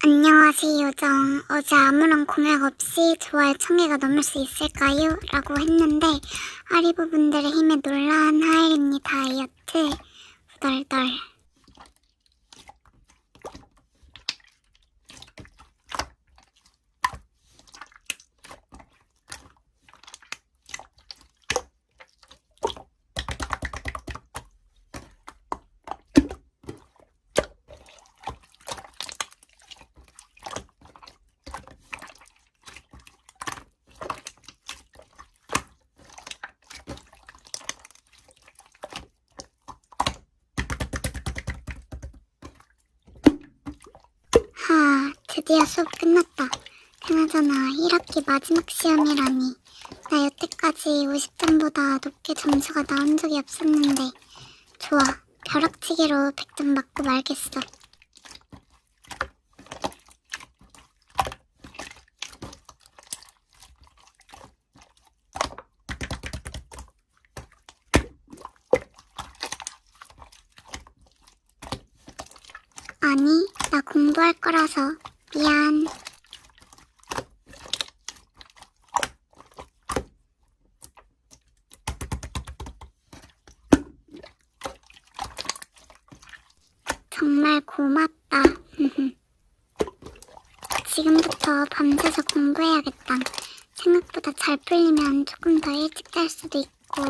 안녕하세요, 요정. 어제 아무런 공약 없이 좋아요 1000개가 넘을 수 있을까요? 라고 했는데, 아리부분들의 힘에 놀란 하이린니 다이어트, 후덜덜. 하, 드디어 수업 끝났다. 그나저나 1학기 마지막 시험이라니. 나 여태까지 50점보다 높게 점수가 나온 적이 없었는데. 좋아, 벼락치기로 100점 맞고 말겠어. 아니, 나 공부할 거라서 미안. 정말 고맙다. 지금부터 밤새서 공부해야겠다. 생각보다 잘 풀리면 조금 더 일찍 잘 수도 있고.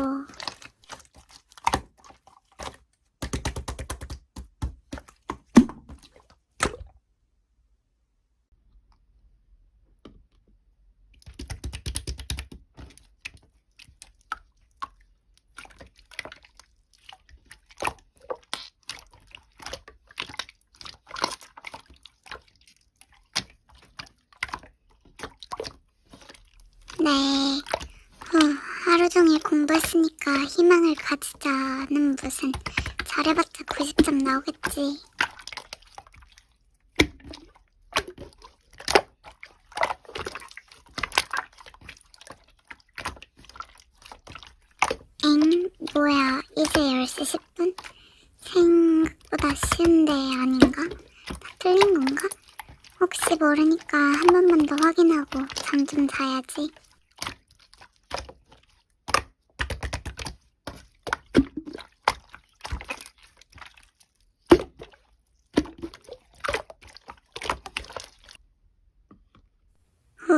네. 후, 하루 종일 공부했으니까 희망을 가지자는 무슨 잘해봤자 90점 나오겠지. 엥? 뭐야, 이제 10시 10분? 생각보다 쉬운데 아닌가? 다 틀린 건가? 혹시 모르니까 한 번만 더 확인하고 잠 좀 자야지.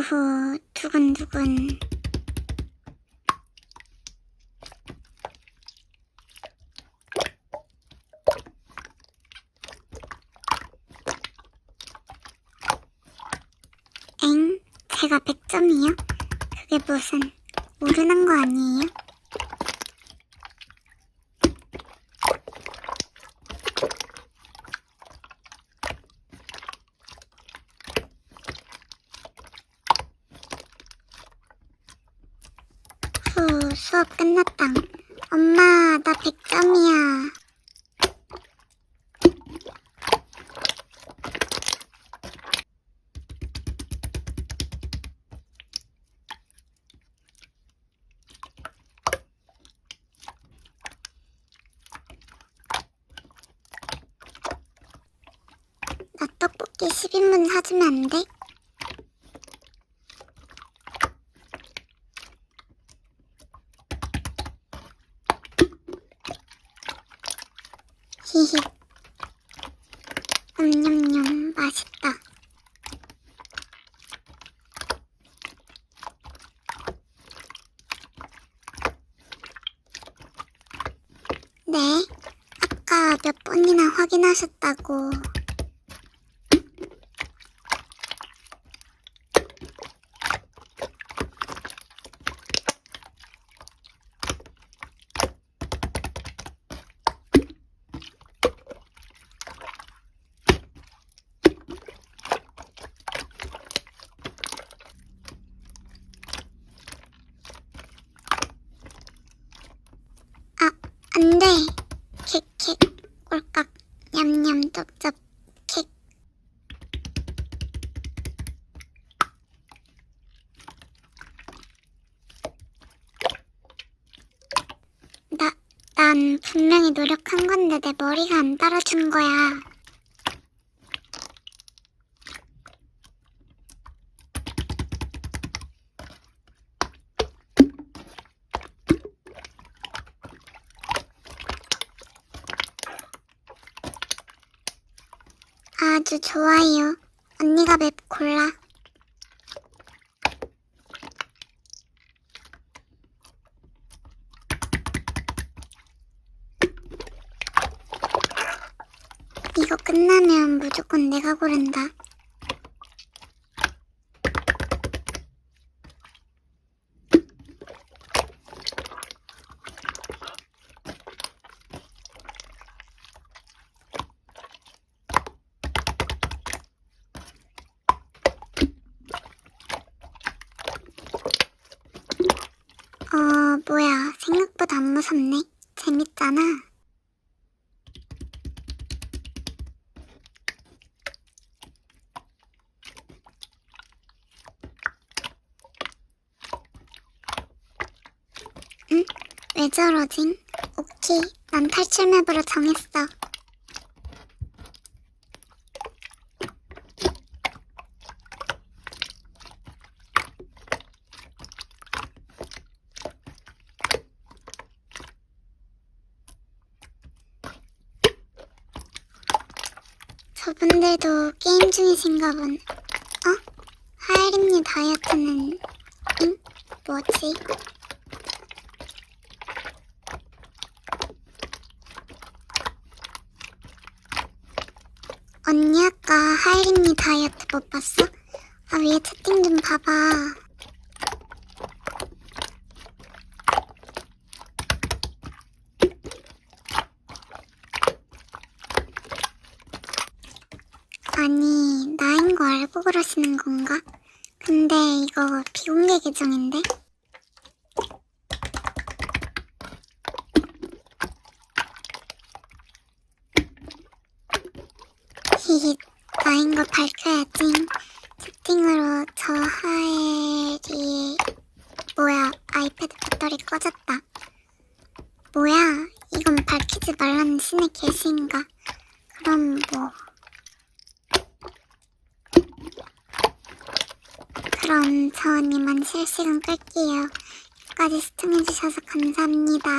후후, 두근두근. 엥? 제가 100점이요? 그게 무슨 오르는 거 아니에요? 후, 수업 끝났다. 엄마, 나 100점이야. 나 떡볶이 10인분 사주면 안 돼? 히히. 냠냠냠, 맛있다. 네? 아까 몇 번이나 확인하셨다고. 난 분명히 노력한 건데 내 머리가 안 따라준 거야. 아주 좋아요. 언니가 맵 골라. 끝나면 무조건 내가 고른다. 어, 뭐야. 생각보다 안 무섭네. 재밌잖아. 응? 왜 저러진? 오케이. 난 탈출 맵으로 정했어. 저분들도 게임 중이신가 본. 어? 하이림니 다이어트는 응? 뭐지? 언니 아까 하이림니 다이어트 못 봤어? 아 위에 채팅 좀 봐봐. 아니 나인 거 알고 그러시는 건가? 근데 이거 비공개 계정인데? 히히 나인 거 밝혀야지. 채팅으로 저 하엘이 뭐야 아이패드 배터리 꺼졌다. 뭐야 이건 밝히지 말라는 신의 계시인가? 그럼 뭐. 그럼 저 언니만 실시간 끌게요. 끝까지 시청해주셔서 감사합니다